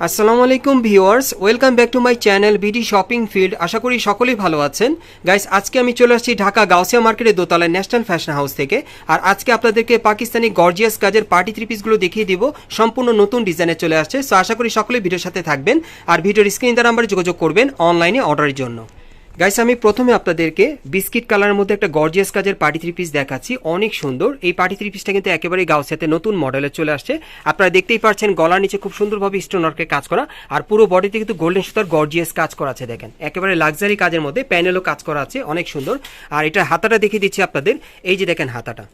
আসসালামু আলাইকুম viewers, welcome back to my channel BD shopping field. আশা করি সকলেই ভালো আছেন। গাইস, আজকে আমি চলে আসছি ঢাকা গাউসিয়া মার্কেটের দোতলায় ন্যাশনাল ফ্যাশন হাউস থেকে। আর আজকে আপনাদেরকে পাকিস্তানি গর্জিয়াস কাজের পার্টি থ্রি পিসগুলো দেখিয়ে দিব। সম্পূর্ণ নতুন ডিজাইনে চলে আসছে। সো আশা করি সকলেই ভিডিওর সাথে থাকবেন। আর ভিডিওর স্ক্রিন দ্বারা আমরা যোগাযোগ করবেন অনলাইনে অর্ডারের জন্য। গাইস আমি প্রথমে আপনাদেরকে বিস্কিট কালারের মধ্যে একটা গর্জিয়াস কাজের পার্টি থ্রি পিস দেখাচ্ছি। অনেক সুন্দর। এই পার্টি থ্রি পিসটা কিন্তু একেবারেই গাউসিয়াতে নতুন মডেলে চলে আসছে। আপনারা দেখতেই পাচ্ছেন গলার নিচে খুব সুন্দরভাবে স্টোন ওয়ার্কের কাজ করা। আর পুরো বডিতে কিন্তু গোল্ডেন সুতার গর্জিয়াস কাজ করা আছে, দেখেন। একেবারে লাক্সারি কাজের মধ্যে প্যানেলও কাজ করা আছে। অনেক সুন্দর। আর এটা হাতাটা দেখিয়ে দিচ্ছি আপনাদের। এই যে দেখেন হাতাটা।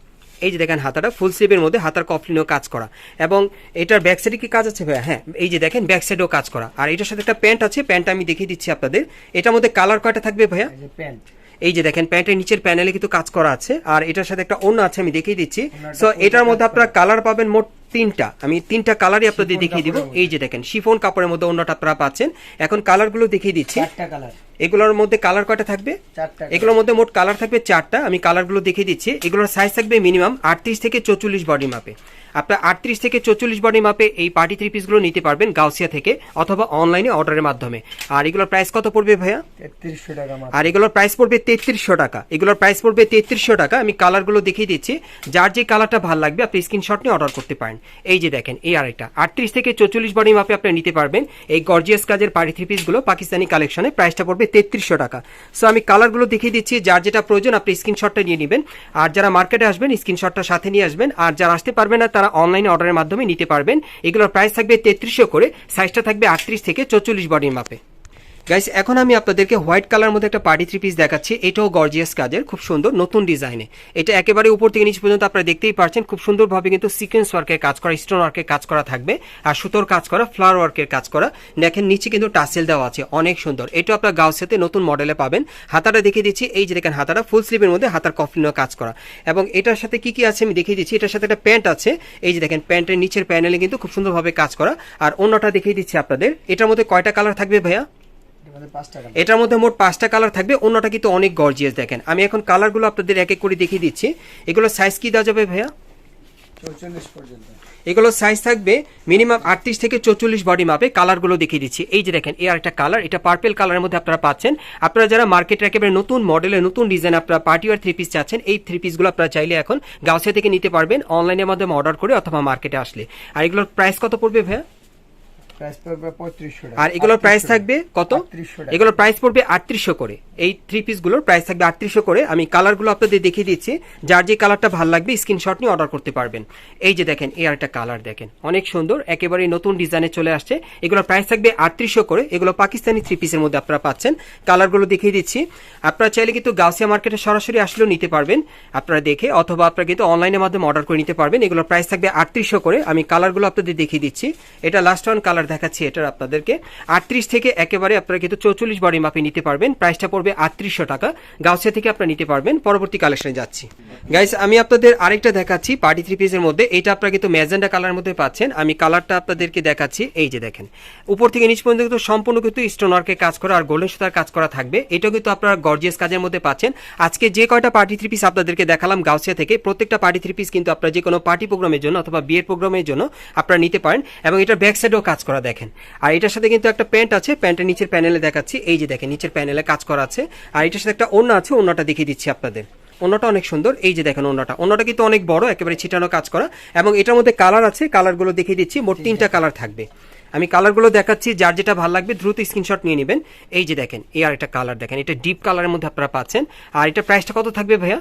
এই যে দেখেন হাতাটা ফুল স্লিভের মধ্যে হাতার কফলিনেও কাজ করা। এবং এটার ব্যাক সাইডে কি কাজ আছে ভাইয়া? হ্যাঁ এই যে দেখেন ব্যাক সাইডেও কাজ করা। আর এটার সাথে একটা প্যান্ট আছে প্যান্টটা আমি দেখিয়ে দিচ্ছি আপনাদের। এটার মধ্যে কালার কয়টা থাকবে ভাইয়া? এই যে প্যান্ট এই যে দেখেন প্যান্টের নিচের প্যানেলে কিন্তু কাজ করা আছে। আর এটার সাথে একটা অন্য আছে আমি দেখিয়ে দিচ্ছি। সো এটার মধ্যে আপনারা কালার পাবেন মোট তিনটা। আমি তিনটা কালারই আপনাদের দেখিয়ে দিব। এই যে দেখেন শিফন কাপড়ের মধ্যে অন্যটা আপনারা পাচ্ছেন। এখন কালারগুলো দেখিয়ে দিচ্ছি। এগুলোর মধ্যে কালার কয়টা থাকবে? চারটা। এগুলোর মধ্যে মোট কালার থাকবে চারটা। আমি কালারগুলো দেখিয়ে দিচ্ছি। এগুলোর সাইজ থাকবে মিনিমাম আটত্রিশ থেকে চৌচল্লিশ বডি মাপে আপনার আটত্রিশ থেকে চৌচল্লিশ বডি মাপে এই পার্টি থ্রি পিসগুলো নিতে পারবেন গাউসিয়া থেকে অথবা অনলাইনে অর্ডারের মাধ্যমে। আর এগুলোর প্রাইস কত পড়বে ভাইয়া? তেত্রিশশো টাকা আর এগুলোর প্রাইস পড়বে তেত্রিশশো টাকা। এগুলোর প্রাইস পড়বে তেত্রিশশো টাকা। আমি কালারগুলো দেখিয়ে দিচ্ছি। যার যে কালারটা ভালো লাগবে আপনি স্ক্রিনশট নিয়ে অর্ডার করতে পারেন। এই যে দেখেন এই আরেকটা। আটত্রিশ থেকে চৌচল্লিশ বডি মাপে আপনি নিতে পারবেন। এই গর্জিয়াস কাজের পার্টি থ্রি পিসগুলো পাকিস্তানি কালেকশনে প্রাইসটা পড়বে তেত্রিশশো টাকা। সো আমি কালারগুলো দেখিয়ে দিচ্ছি, যার যেটা প্রয়োজন আপনি স্ক্রিনশটটা নিয়ে নেবেন। আর যারা মার্কেটে আসবেন স্ক্রিনশটটা সাথে নিয়ে আসবেন। আর যারা আসতে পারবেন না, তারা অনলাইনে অর্ডারের মাধ্যমে নিতে পারবেন। এগুলোর প্রাইস থাকবে তেত্রিশশো করে সাইজটা থাকবে আটত্রিশ থেকে চৌচল্লিশ বডির মাপে গাইস এখন আমি আপনাদেরকে হোয়াইট কালার মধ্যে একটা পার্টি থ্রি পিস দেখাচ্ছি। এটাও গর্জিয়াস কাজের, খুব সুন্দর, নতুন ডিজাইনে। এটা একেবারে উপর থেকে নিচ পর্যন্ত আপনারা দেখতেই পাচ্ছেন খুব সুন্দরভাবে কিন্তু সিকোয়েন্স ওয়ার্কের কাজ করা স্টোন ওয়ার্কের কাজ করা থাকবে, আর সুতোর কাজ করা ফ্লাওয়ার ওয়ার্কের কাজ করা। দেখেন, নিচে কিন্তু টাসেল দেওয়া আছে, অনেক সুন্দর। এটা আপনার গাউসেতে নতুন মডেলে পাবেন। হাতাটা দেখিয়ে দিচ্ছি, এই যে দেখেন হাতাটা ফুল স্লিভের মধ্যে হাতার কফলিনও কাজ করা। এবং এটার সাথে কি কি আছে আমি দেখিয়ে দিচ্ছি, এটার সাথে একটা প্যান্ট আছে। এই যে দেখেন প্যান্টের নিচের প্যানেলে কিন্তু খুব সুন্দরভাবে কাজ করা। আর অন্যটা দেখিয়ে দিচ্ছি আপনাদের, এটার মধ্যে কয়টা কালার থাকবে ভাইয়া? এটার মধ্যে পাঁচটা কালার এটার মধ্যে মোট পাঁচটা কালার থাকবে অন্যটা কিন্তু অনেক গর্জিয়াস দেখেন। আমি এখন কালারগুলো আপনাদের এক এক করে দেখিয়ে দিচ্ছি। এগুলো সাইজ কি দেওয়া যাবে ভাইয়া? এগুলো সাইজ থাকবে মিনিমাম আটত্রিশ থেকে চৌচল্লিশ বডি মাপে কালারগুলো দেখিয়ে দিচ্ছি। এই যে দেখেন এই একটা কালার এটা পার্পেল কালারের মধ্যে আপনারা পাচ্ছেন। আপনারা যারা মার্কেটে একেবারে নতুন মডেলে নতুন ডিজাইন আপনারা পার্টি আর থ্রি পিস চাচ্ছেন এই থ্রি পিসগুলো আপনারা চাইলে এখন গাউসিয়া থেকে নিতে পারবেন। অনলাইনের মাধ্যমে অর্ডার করে অথবা মার্কেটে আসলে। আর এগুলোর প্রাইস কত পড়বে ভাইয়া প্রাইস পড়বে পঁয়ত্রিশশো টাকা আর এগুলোর প্রাইস থাকবে কত? এগুলোর প্রাইস পড়বে আটত্রিশশো করে। এই থ্রি পিসগুলোর প্রাইস থাকবে আটত্রিশশো করে। আমি কালারগুলো আপনাদের দেখিয়ে দিচ্ছি। যার যে কালারটা ভালো লাগবে স্ক্রিনশট নিয়ে অর্ডার করতে পারবেন। এই যে দেখেন এই কালার দেখেন। অনেক সুন্দর একেবারে নতুন ডিজাইনে চলে আসছে। এগুলোর প্রাইস থাকবে আটত্রিশশো করে। এগুলো পাকিস্তানি থ্রি পিসের মধ্যে আপনারা পাচ্ছেন। কালারগুলো দেখিয়ে দিচ্ছি। আপনারা চাইলে কিন্তু গাউসিয়া মার্কেটে সরাসরি আসলেও নিতে পারবেন। আপনারা দেখে অথবা আপনারা কিন্তু অনলাইনের মাধ্যমে অর্ডার করে নিতে পারবেন। এগুলোর প্রাইস থাকবে আটত্রিশশো করে। আমি কালারগুলো আপনাদের দেখিয়ে দিচ্ছি। এটা লাস্ট ওয়ান কালার দেখাচ্ছি এটার আপনাদেরকে। আটত্রিশ থেকে একেবারে আপনারা কিন্তু চৌচল্লিশ বডি মাপে নিতে পারবেন। প্রাইসটা পড়বে আটত্রিশশো টাকা। গাউসিয়া থেকে আপনারা নিতে পারবেন। পরবর্তী কালেকশনে যাচ্ছি। গাইস আমি আপনাদের আরেকটা দেখাচ্ছি পার্টি থ্রি পিসের মধ্যে। এটা আপনারা কিন্তু ম্যাজেন্ডা কালার মধ্যে পাচ্ছেন। আমি কালারটা আপনাদেরকে দেখাচ্ছি। এই যে দেখেন। উপর থেকে নিচ পর্যন্ত কিন্তু সম্পূর্ণ কিন্তু স্টোন ওয়ার্কের কাজ করা আর গোল্ডেন সুতার কাজ করা থাকবে। এটাও কিন্তু আপনারা গর্জিয়াস কাজের মধ্যে পাচ্ছেন। আজকে যে কয়টা পার্টি থ্রি পিস আপনাদেরকে দেখালাম গাউসিয়া থেকে, প্রত্যেকটা পার্টি থ্রি পিস কিন্তু আপনারা যে কোনো পার্টি প্রোগ্রামের জন্য অথবা বিয়ের প্রোগ্রামের জন্য আপনারা নিতে পারেন। এবং এটার ব্যাক সাইডেও কাজ করা দেখেন। আর এটার সাথে কিন্তু একটা প্যান্ট আছে প্যান্টের নিচের প্যানেলে দেখাচ্ছি। এই যে দেখেন নিচের প্যানেলে কাজ করা আছে। আর এটার সাথে একটা অন্য আছে অন্যটা দেখিয়ে দিচ্ছি আপনাদের। অন্যটা অনেক সুন্দর। এই যে দেখেন অন্যটা অন্যটা কিন্তু অনেক বড় একেবারে ছিটানো কাজ করা। এবং এটার মধ্যে কালার আছে কালারগুলো দেখিয়ে দিচ্ছি। মোট তিনটা কালার থাকবে। আমি কালারগুলো দেখাচ্ছি যার যেটা ভালো লাগবে দ্রুত স্ক্রিনশট নিয়ে নেবেন। এই যে দেখেন এই আর একটা কালার দেখেন। এটা ডিপ কালারের মধ্যে আপনারা পাচ্ছেন। আর এটা প্রাইসটা কত থাকবে ভাইয়া?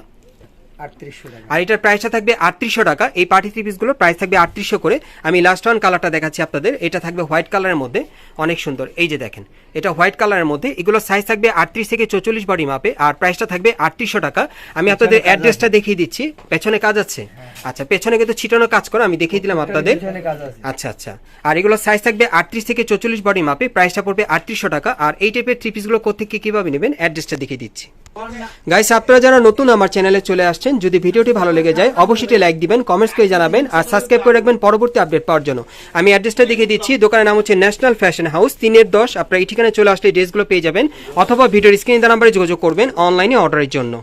আর এটার প্রাইসটা থাকবে আটত্রিশশো টাকা। এই পার্টি থ্রি পিসগুলোর প্রাইস থাকবে আটত্রিশশো করে। আমি লাস্ট ওয়ান কালারটা দেখাচ্ছি আপনাদের। এটা থাকবে হোয়াইট কালারের মধ্যে। অনেক সুন্দর। এই যে দেখেন এটা হোয়াইট কালারের মধ্যে। এগুলো সাইজ থাকবে আটত্রিশ থেকে চৌচল্লিশ বডি মাপে আর প্রাইসটা থাকবে আটত্রিশশো টাকা। আমি আপনাদের অ্যাড্রেসটা দেখিয়ে দিচ্ছি। পেছনে কাজ আছে? আচ্ছা পেছনে কিন্তু ছিটানো কাজ করা। আমি দেখিয়ে দিলাম আপনাদের। আচ্ছা আচ্ছা। আর এগুলো সাইজ থাকবে আটত্রিশ থেকে চৌচল্লিশ বডি মাপে প্রাইসটা পড়বে আটত্রিশশো টাকা। আর এই টাইপের থ্রি পিসগুলো কোথেকে কীভাবে নেবেন? অ্যাড্রেসটা দেখিয়ে দিচ্ছি। গাইস আপনারা যারা নতুন আমার চ্যানেলে চলে আসছেন, যদি ভিডিওটি ভালো লেগে যায়, অবশ্যই লাইক দিবেন কমেন্টস করে জানাবেন, আর সাবস্ক্রাইব করে রাখবেন পরবর্তী আপডেট পাওয়ার জন্য। আমি অ্যাড্রেসটা দেখিয়ে দিচ্ছি, দোকানের নাম হচ্ছে ন্যাশনাল ফ্যাশন হাউস তিনের দশ। আপনারা এই ঠিকানায় চলে আসলে ড্রেসগুলো পেয়ে যাবেন, অথবা ভিডিওর স্ক্রিন নাম্বারে যোগাযোগ করবেন অনলাইনে অর্ডারের জন্য।